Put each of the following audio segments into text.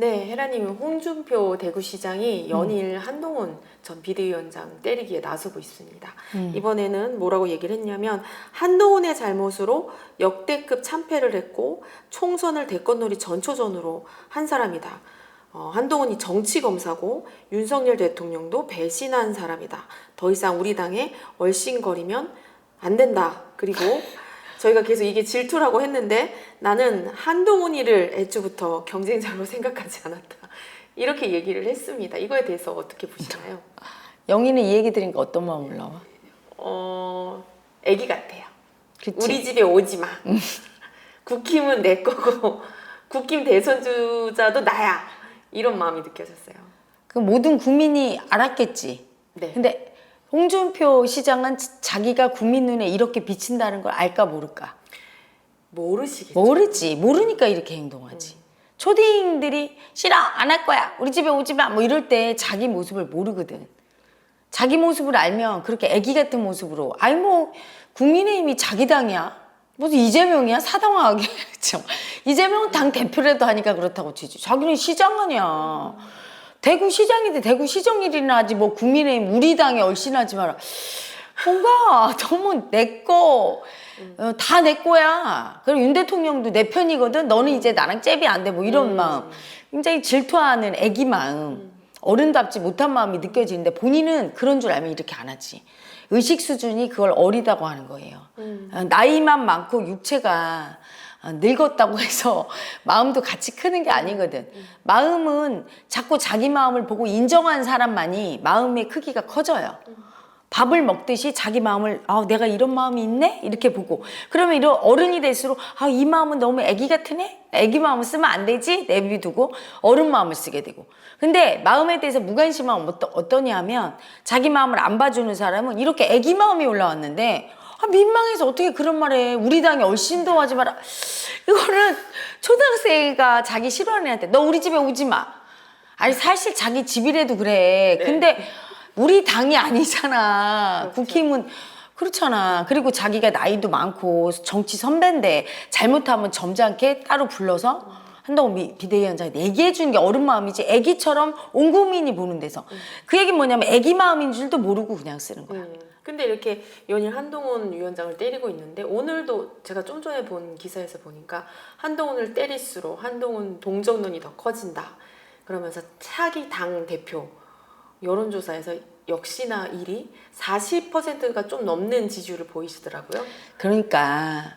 네, 헤라님 홍준표 대구시장이 연일 한동훈 전 비대위원장 때리기에 나서고 있습니다. 음. 이번에는 뭐라고 얘기를 했냐면 한동훈의 잘못으로 역대급 참패를 했고 총선을 대권놀이 전초전으로 한 사람이다. 어, 한동훈이 정치 검사고 윤석열 대통령도 배신한 사람이다. 더 이상 우리 당에 얼씬거리면 안 된다. 그리고 저희가 계속 이게 질투라고 했는데 나는 한동훈이를 애초부터 경쟁자로 생각하지 않았다. 이렇게 얘기를 했습니다. 이거에 대해서 어떻게 보시나요? 영희는 이 얘기 들으니까 어떤 마음 올라와? 어, 애기 같아요. 그치? 우리 집에 오지 마. 국힘은 내 거고 국힘 대선주자도 나야. 이런 마음이 느껴졌어요. 그 모든 국민이 알았겠지. 네. 근데 홍준표 시장은 자- 자기가 국민 눈에 이렇게 비친다는 걸 알까 모를까? 모르시겠죠. 모르지. 모르니까 이렇게 행동하지. 초딩들이 싫어 안 할 거야. 우리 집에 오지 마. 뭐 이럴 때 자기 모습을 모르거든. 자기 모습을 알면 그렇게 애기 같은 모습으로 아이 뭐 국민의힘이 자기 당이야. 무슨 이재명이야? 사당하게. 그죠 이재명은 당 대표라도 하니까 그렇다고 치지. 자기는 시장 아니야 대구 시장인데 대구 시정 일이나 하지 뭐 국민의힘 우리 당에 얼씬하지 마라 뭔가 너무 내거 어, 다내 거야. 그리고 윤 대통령도 내 편이거든. 너는 이제 나랑 잽이 안 돼. 뭐 이런 마음. 굉장히 질투하는 애기 마음. 어른답지 못한 마음이 느껴지는데 본인은 그런 줄 알면 이렇게 안 하지. 의식 수준이 그걸 어리다고 하는 거예요. 어, 나이만 많고 육체가 어, 늙었다고 해서 마음도 같이 크는 게 아니거든. 마음은 자꾸 자기 마음을 보고 인정한 사람만이 마음의 크기가 커져요. 밥을 먹듯이 자기 마음을 아 내가 이런 마음이 있네? 이렇게 보고. 그러면 이런 어른이 될수록 아 이 마음은 너무 애기 같으네? 애기 마음을 쓰면 안 되지? 내비두고 어른 마음을 쓰게 되고. 근데 마음에 대해서 무관심하면 어떠, 어떠냐 하면 자기 마음을 안 봐주는 사람은 이렇게 애기 마음이 올라왔는데 아 민망해서 어떻게 그런 말해. 우리 당에 얼씬도 하지 마라. 이거는 초등학생가 자기 싫어하는 애한테 너 우리 집에 오지 마. 아니 사실 자기 집이라도 그래. 근데 우리 당이 아니잖아. 국힘은 그렇잖아. 그리고 자기가 나이도 많고 정치 선배인데 잘못하면 점잖게 따로 불러서 한동훈 미- 비대위원장이 얘기해 주는 게 어른 마음이지. 애기처럼 온 국민이 보는 데서. 그 얘기 뭐냐면 애기 마음인 줄도 모르고 그냥 쓰는 거야. 음, 근데 이렇게 연일 한동훈 위원장을 때리고 있는데 오늘도 제가 좀 전에 본 기사에서 보니까 한동훈을 때릴수록 한동훈 동정론이 더 커진다. 그러면서 차기 당 대표 여론조사에서 역시나 1위 40%가 좀 넘는 지지율을 보이시더라고요. 그러니까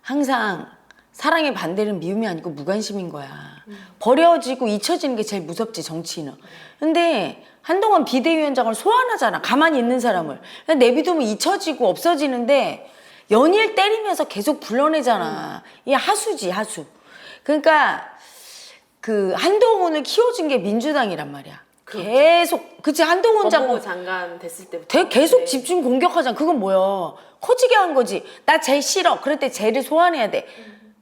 항상 사랑의 반대는 미움이 아니고 무관심인 거야. 버려지고 잊혀지는 게 제일 무섭지 정치인은. 근데 한동안 비대위원장을 소환하잖아. 가만히 있는 사람을. 그냥 내비두면 잊혀지고 없어지는데 연일 때리면서 계속 불러내잖아. 이게 하수지 하수. 그러니까 그 한동훈을 키워준 게 민주당이란 말이야. 계속 그치 한동훈 장관 법무부 장관 됐을 때부터 되- 계속 네. 집중 공격하잖아. 그건 뭐야? 커지게 한 거지. 나 쟤 싫어. 그럴 때 쟤를 소환해야 돼.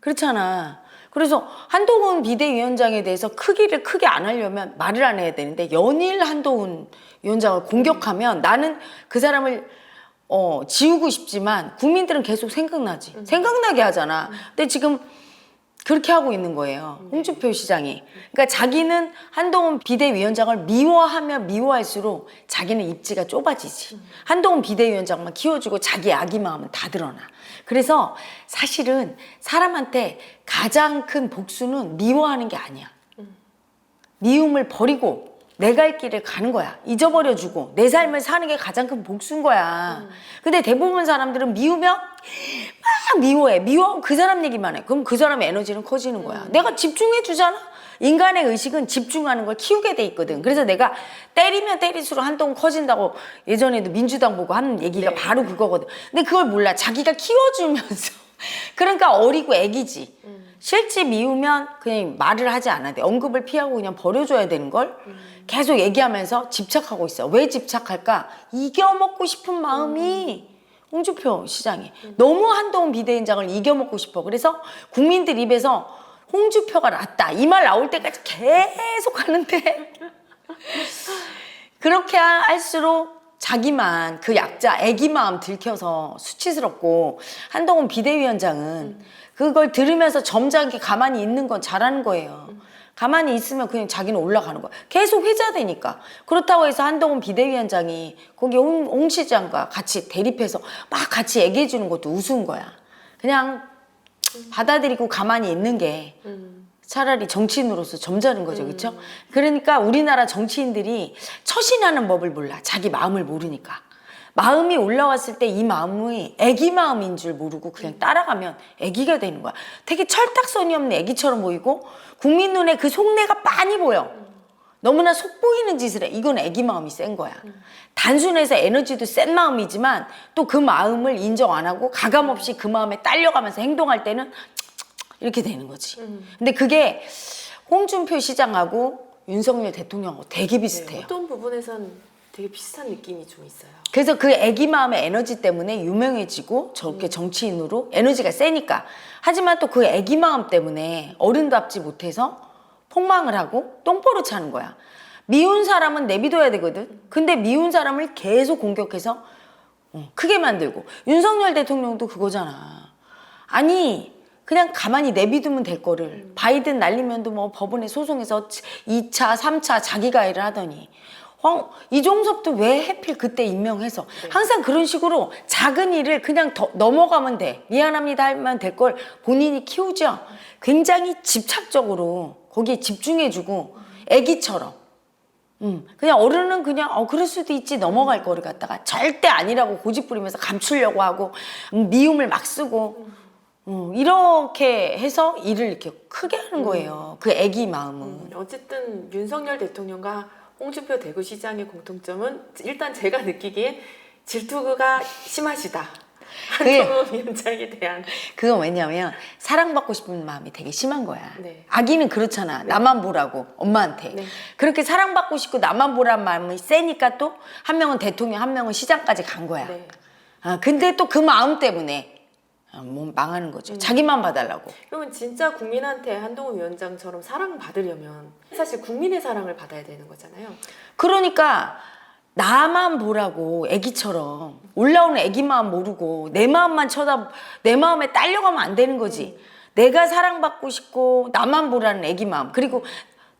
그렇잖아. 그래서 한동훈 비대위원장에 대해서 크기를 크게 안 하려면 말을 안 해야 되는데 연일 한동훈 위원장을 공격하면 나는 그 사람을 어, 지우고 싶지만 국민들은 계속 생각나지. 생각나게 하잖아. 근데 지금 그렇게 하고 있는 거예요. 홍준표 시장이. 그러니까 자기는 한동훈 비대위원장을 미워하면 미워할수록 자기는 입지가 좁아지지. 한동훈 비대위원장만 키워주고 자기 아기 마음은 다 드러나. 그래서 사실은 사람한테 가장 큰 복수는 미워하는 게 아니야. 미움을 버리고 내갈 길을 가는 거야. 잊어버려주고 내 삶을 사는 게 가장 큰 복수인 거야. 근데 대부분 사람들은 미우면 막 미워해. 미워하고 그 사람 얘기만 해. 그럼 그 사람의 에너지는 커지는 거야. 내가 집중해 주잖아. 인간의 의식은 집중하는 걸 키우게 돼 있거든. 그래서 내가 때리면 때릴수록 한동훈 커진다고 예전에도 민주당 보고 하는 얘기가 네. 바로 그거거든. 근데 그걸 몰라. 자기가 키워주면서. 그러니까 어리고 애기지. 실제 미우면 그냥 말을 하지 않아야 돼. 언급을 피하고 그냥 버려줘야 되는 걸 계속 얘기하면서 집착하고 있어. 왜 집착할까? 이겨먹고 싶은 마음이 홍준표 시장이 너무 한동훈 비대위원장을 이겨먹고 싶어. 그래서 국민들 입에서 홍준표가 낫다 이 말 나올 때까지 계속 하는데 그렇게 할수록 자기만 그 약자 애기 마음 들켜서 수치스럽고 한동훈 비대위원장은 그걸 들으면서 점잖게 가만히 있는 건 잘하는 거예요. 가만히 있으면 그냥 자기는 올라가는 거야. 계속 회자되니까. 그렇다고 해서 한동훈 비대위원장이 거기 홍, 홍 시장과 같이 대립해서 막 같이 얘기해 주는 것도 우스운 거야. 그냥 받아들이고 가만히 있는 게 음. 차라리 정치인으로서 점잖은 거죠, 그렇죠? 그러니까 우리나라 정치인들이 처신하는 법을 몰라, 자기 마음을 모르니까. 마음이 올라왔을 때 이 마음이 애기 마음인 줄 모르고 그냥 따라가면 애기가 되는 거야. 되게 철딱선이 없는 애기처럼 보이고 국민 눈에 그 속내가 빤히 보여. 너무나 속보이는 짓을 해. 이건 애기 마음이 센 거야. 단순해서 에너지도 센 마음이지만 또 그 마음을 인정 안 하고 가감없이 그 마음에 딸려가면서 행동할 때는 이렇게 되는 거지. 근데 그게 홍준표 시장하고 윤석열 대통령하고 되게 비슷해요. 네, 어떤 부분에선 되게 비슷한 느낌이 좀 있어요. 그래서 그 애기 마음의 에너지 때문에 유명해지고 저렇게 정치인으로 에너지가 세니까. 하지만 또 그 애기 마음 때문에 어른답지 못해서 폭망을 하고 똥보를 차는 거야. 미운 사람은 내비둬야 되거든. 근데 미운 사람을 계속 공격해서 어, 크게 만들고. 윤석열 대통령도 그거잖아. 아니, 그냥 가만히 내비두면 될 거를 바이든 날리면도 뭐 법원에 소송해서 2차, 3차 자기가 일을 하더니 황, 이종섭도 왜 해필 그때 임명해서 항상 그런 식으로 작은 일을 그냥 더 넘어가면 돼 미안합니다 하면 될 걸 본인이 키우죠 굉장히 집착적으로 거기에 집중해주고 애기처럼. 음, 그냥 어른은 그냥 어 그럴 수도 있지 넘어갈 거를 갖다가 절대 아니라고 고집 부리면서 감추려고 하고 음, 미움을 막 쓰고 음, 이렇게 해서 일을 이렇게 크게 하는 거예요. 그 애기 마음은. 음, 어쨌든 윤석열 대통령과 홍준표 대구시장의 공통점은 일단 제가 느끼기에 질투가 심하시다. 한동훈 위원장에 대한 그건 왜냐면 사랑받고 싶은 마음이 되게 심한 거야. 네. 아기는 그렇잖아. 나만 보라고 엄마한테. 네. 그렇게 사랑받고 싶고 나만 보란 마음이 세니까 또 한 명은 대통령, 한 명은 시장까지 간 거야. 네. 아, 근데 또 그 마음 때문에 아, 뭐 망하는 거죠. 자기만 봐달라고. 그러면 진짜 국민한테 한동훈 위원장처럼 사랑받으려면 사실 국민의 사랑을 받아야 되는 거잖아요. 그러니까 나만 보라고 애기처럼 올라오는 애기 마음 모르고 내 마음만 쳐다 내 마음에 딸려가면 안 되는 거지. 내가 사랑받고 싶고 나만 보라는 애기 마음 그리고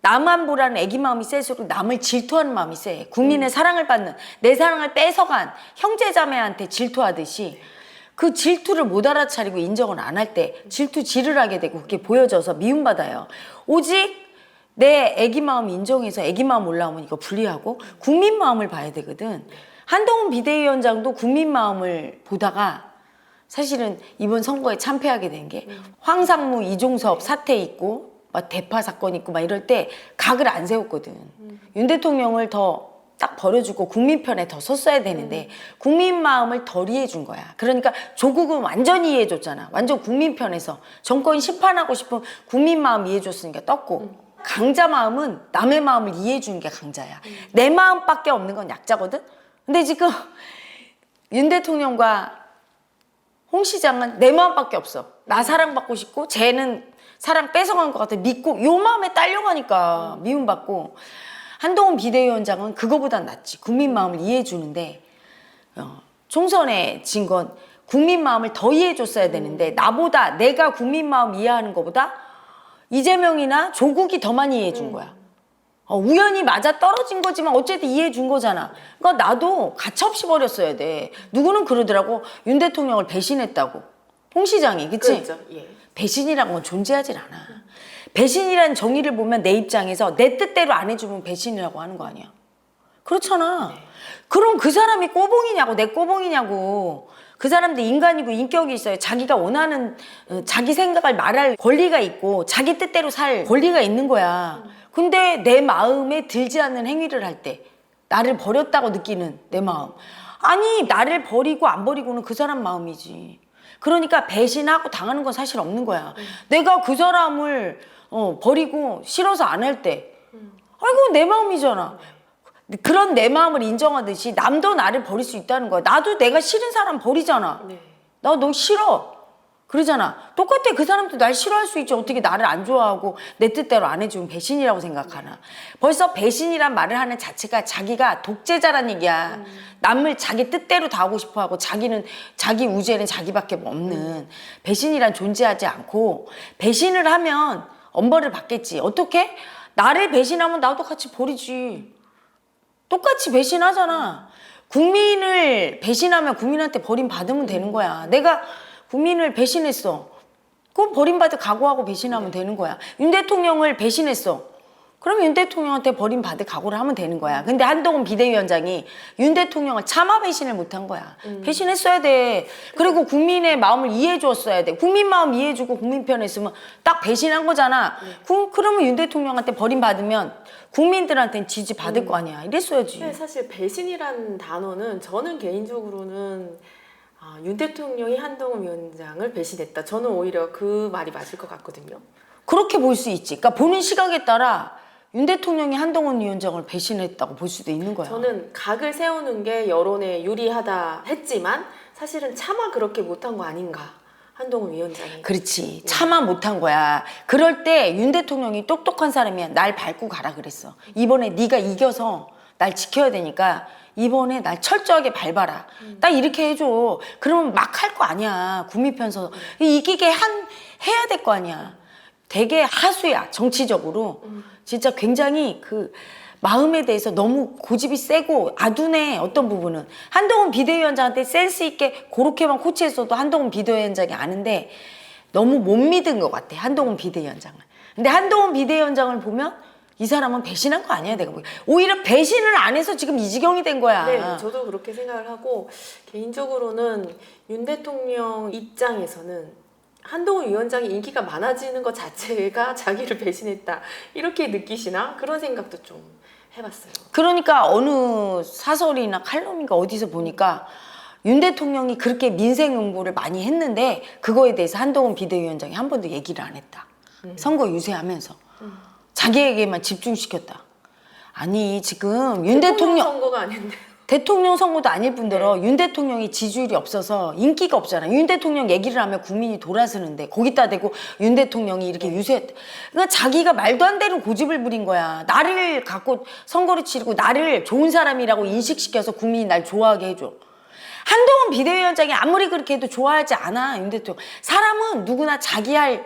나만 보라는 애기 마음이 세수록 남을 질투하는 마음이 세. 국민의 사랑을 받는 내 사랑을 뺏어간 형제자매한테 질투하듯이 그 질투를 못 알아차리고 인정을 안 할 때 질투 질을 하게 되고 그게 보여져서 미움받아요. 오직 내 애기 마음 인정해서 애기 마음 올라오면 이거 분리하고 국민 마음을 봐야 되거든. 한동훈 비대위원장도 국민 마음을 보다가 사실은 이번 선거에 참패하게 된 게 황상무 이종섭 사태 있고 막 대파 사건 있고 막 이럴 때 각을 안 세웠거든. 윤 대통령을 더 딱 버려주고 국민 편에 더 섰어야 되는데 국민 마음을 덜 이해해 준 거야. 그러니까 조국은 완전히 이해해 줬잖아. 완전 국민 편에서 정권 심판하고 싶은 국민 마음 이해해 줬으니까 떴고 강자 마음은 남의 마음을 이해해 주는 게 강자야. 내 마음밖에 없는 건 약자거든. 근데 지금 윤 대통령과 홍 시장은 내 마음밖에 없어. 나 사랑받고 싶고 쟤는 사랑 뺏어간 것 같아. 믿고 요 마음에 딸려가니까 미움받고 한동훈 비대위원장은 그거보단 낫지. 국민 마음을 이해해 주는데 어, 총선에 진 건 국민 마음을 더 이해해 줬어야 되는데 나보다 내가 국민 마음 이해하는 것보다 이재명이나 조국이 더 많이 이해해 준 거야. 어, 우연히 맞아 떨어진 거지만 어쨌든 이해해 준 거잖아. 그러니까 나도 가차없이 버렸어야 돼. 누구는 그러더라고. 윤 대통령을 배신했다고. 홍 시장이, 그치? 그렇죠. 예. 배신이란 건 존재하질 않아. 배신이란 정의를 보면 내 입장에서 내 뜻대로 안 해주면 배신이라고 하는 거 아니야. 그렇잖아. 그럼 그 사람이 꼬봉이냐고, 내 꼬봉이냐고. 그 사람도 인간이고 인격이 있어요. 자기가 원하는, 어, 자기 생각을 말할 권리가 있고, 자기 뜻대로 살 권리가 있는 거야. 근데 내 마음에 들지 않는 행위를 할 때, 나를 버렸다고 느끼는 내 마음. 아니, 나를 버리고 안 버리고는 그 사람 마음이지. 그러니까 배신하고 당하는 건 사실 없는 거야. 내가 그 사람을 어, 버리고 싫어서 안 할 때, 아이고 내 마음이잖아. 그런 내 마음을 인정하듯이 남도 나를 버릴 수 있다는 거야. 나도 내가 싫은 사람 버리잖아. 네. 나너 싫어. 그러잖아. 똑같아. 그 사람도 날 싫어할 수 있지. 어떻게 나를 안 좋아하고 내 뜻대로 안 해주면 배신이라고 생각하나. 벌써 배신이란 말을 하는 자체가 자기가 독재자란 얘기야. 남을 자기 뜻대로 다 하고 싶어 하고 자기는 자기 우주에는 자기밖에 없는 배신이란 존재하지 않고 배신을 하면 엄벌을 받겠지. 어떻게? 나를 배신하면 나도 같이 버리지. 똑같이 배신하잖아. 국민을 배신하면 국민한테 버림받으면 되는 거야. 내가 국민을 배신했어. 그럼 버림받을 각오하고 배신하면 되는 거야. 윤 대통령을 배신했어. 그럼 윤 대통령한테 버림받을 각오를 하면 되는 거야. 근데 한동훈 비대위원장이 윤 대통령을 차마 배신을 못한 거야. 배신했어야 돼. 그리고 국민의 마음을 이해해 줬어야 돼. 국민 마음 이해해 주고 국민 편에 있으면 딱 배신한 거잖아. 그, 그러면 윤 대통령한테 버림받으면 국민들한테는 지지 받을 거 아니야. 이랬어야지. 사실 배신이라는 단어는 저는 개인적으로는 아, 윤 대통령이 한동훈 위원장을 배신했다. 저는 오히려 그 말이 맞을 것 같거든요. 그렇게 볼 수 있지. 그러니까 보는 시각에 따라 윤 대통령이 한동훈 위원장을 배신했다고 볼 수도 있는 거야. 저는 각을 세우는 게 여론에 유리하다 했지만 사실은 차마 그렇게 못한 거 아닌가. 한동훈 위원장이. 그렇지. 차마 못한 거야. 그럴 때 윤 대통령이 똑똑한 사람이야. 날 밟고 가라 그랬어. 이번에 네가 이겨서 날 지켜야 되니까 이번에 날 철저하게 밟아라. 딱 이렇게 해줘. 그러면 막 할 거 아니야. 국민 편서 이기게 한 해야 될 거 아니야. 되게 하수야 정치적으로. 진짜 굉장히 그 마음에 대해서 너무 고집이 세고 아둔해 어떤 부분은. 한동훈 비대위원장한테 센스 있게 그렇게만 코치했어도 한동훈 비대위원장이 아는데 너무 못 믿은 것 같아 한동훈 비대위원장을. 근데 한동훈 비대위원장을 보면 이 사람은 배신한 거 아니야 내가 보기에 오히려 배신을 안 해서 지금 이 지경이 된 거야. 네, 저도 그렇게 생각을 하고 개인적으로는 윤 대통령 입장에서는 한동훈 위원장이 인기가 많아지는 것 자체가 자기를 배신했다 이렇게 느끼시나 그런 생각도 좀 해봤어요. 그러니까 어느 사설이나 칼럼인가 어디서 보니까 윤 대통령이 그렇게 민생 응보를 많이 했는데 그거에 대해서 한동훈 비대위원장이 한 번도 얘기를 안 했다. 선거 유세하면서 자기에게만 집중시켰다. 아니 지금 윤 대통령 선거가 아닌데. 대통령 선거도 아닐 뿐더러 윤 대통령이 지지율이 없어서 인기가 없잖아. 윤 대통령 얘기를 하면 국민이 돌아서는데 거기다 대고 윤 대통령이 이렇게 유세했다. 그러니까 자기가 말도 안 되는 고집을 부린 거야. 나를 갖고 선거를 치르고 나를 좋은 사람이라고 인식시켜서 국민이 날 좋아하게 해줘. 한동훈 비대위원장이 아무리 그렇게 해도 좋아하지 않아 윤 대통령. 사람은 누구나 자기 할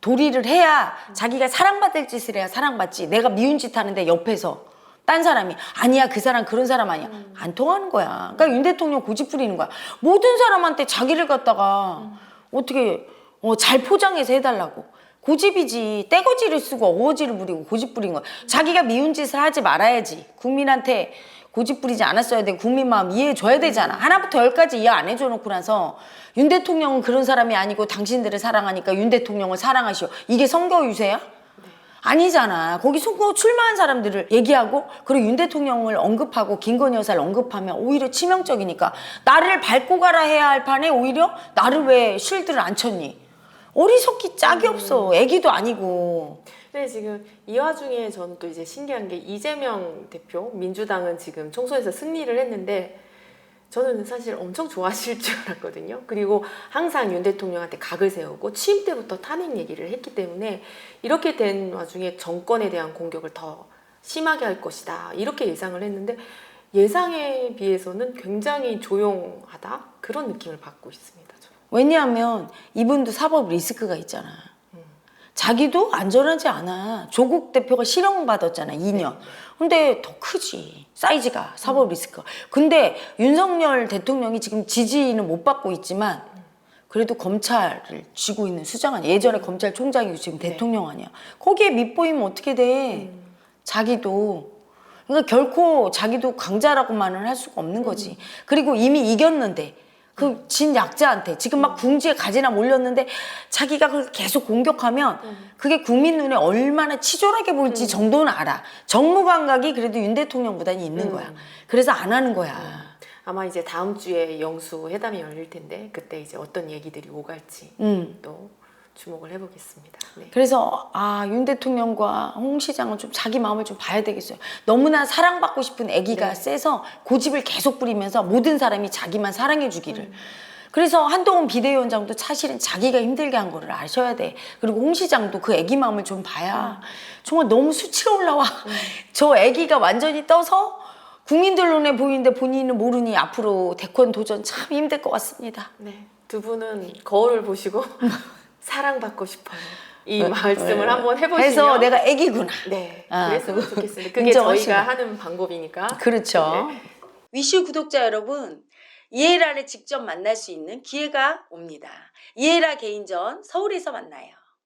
도리를 해야 자기가 사랑받을 짓을 해야 사랑받지. 내가 미운 짓 하는데 옆에서 딴 사람이 아니야 그 사람 그런 사람 아니야 안 통하는 거야. 그러니까 윤 대통령 고집 부리는 거야. 모든 사람한테 자기를 갖다가 어떻게 어, 잘 포장해서 해달라고. 고집이지 떼거지를 쓰고 어거지를 부리고 고집 부린 거야. 자기가 미운 짓을 하지 말아야지. 국민한테 고집 부리지 않았어야 돼. 국민 마음 이해해 줘야 되잖아. 하나부터 열까지 이해 안 해줘 놓고 나서 윤 대통령은 그런 사람이 아니고 당신들을 사랑하니까 윤 대통령을 사랑하시오. 이게 선거 유세야? 아니잖아. 거기 선거 출마한 사람들을 얘기하고 그리고 윤 대통령을 언급하고 김건희 여사를 언급하면 오히려 치명적이니까 나를 밟고 가라 해야 할 판에 오히려 나를 왜 쉴드를 안 쳤니? 어리석기 짝이 없어. 애기도 아니고. 근데 지금 이 와중에 저는 또 이제 신기한 게 이재명 대표 민주당은 지금 총선에서 승리를 했는데 저는 사실 엄청 좋아하실 줄 알았거든요. 그리고 항상 윤 대통령한테 각을 세우고 취임 때부터 탄핵 얘기를 했기 때문에 이렇게 된 와중에 정권에 대한 공격을 더 심하게 할 것이다. 이렇게 예상을 했는데 예상에 비해서는 굉장히 조용하다. 그런 느낌을 받고 있습니다. 저는. 왜냐하면 이분도 사법 리스크가 있잖아. 자기도 안전하지 않아. 조국 대표가 실형 받았잖아, 2년. 근데 더 크지. 사이즈가, 사법 리스크가. 근데 윤석열 대통령이 지금 지지는 못 받고 있지만 그래도 검찰을 쥐고 있는 수장 아니야. 예전에 검찰총장이고 지금 네. 대통령 아니야. 거기에 밑보이면 어떻게 돼? 자기도. 그러니까 결코 자기도 강자라고만은 할 수가 없는 거지. 그리고 이미 이겼는데 그 진 약자한테 지금 막 궁지에 가지나 몰렸는데 자기가 그걸 계속 공격하면 그게 국민 눈에 얼마나 치졸하게 보일지 정도는 알아. 정무 감각이 그래도 윤 대통령보다는 있는 거야. 그래서 안 하는 거야. 아마 이제 다음 주에 영수 회담이 열릴 텐데 그때 이제 어떤 얘기들이 오갈지 음. 또 주목을 해보겠습니다. 네. 그래서 아 윤 대통령과 홍 시장은 좀 자기 마음을 좀 봐야 되겠어요. 너무나 사랑받고 싶은 애기가 네. 세서 고집을 계속 부리면서 모든 사람이 자기만 사랑해 주기를. 그래서 한동훈 비대위원장도 사실은 자기가 힘들게 한 거를 아셔야 돼. 그리고 홍 시장도 그 애기 마음을 좀 봐야 정말 너무 수치가 올라와. 저 애기가 완전히 떠서 국민들 눈에 보이는데 본인은 모르니 앞으로 대권 도전 참 힘들 것 같습니다. 네. 두 분은 거울을 보시고 사랑받고 싶어요. 이 말씀을 한번 해보시면 해서 내가 애기구나. 네 아, 그랬으면 좋겠습니다. 그게 인정하시고. 저희가 하는 방법이니까. 그렇죠. 네. 위슈 구독자 여러분, 이에라를 직접 만날 수 있는 기회가 옵니다. 이에라 개인전 서울에서 만나요.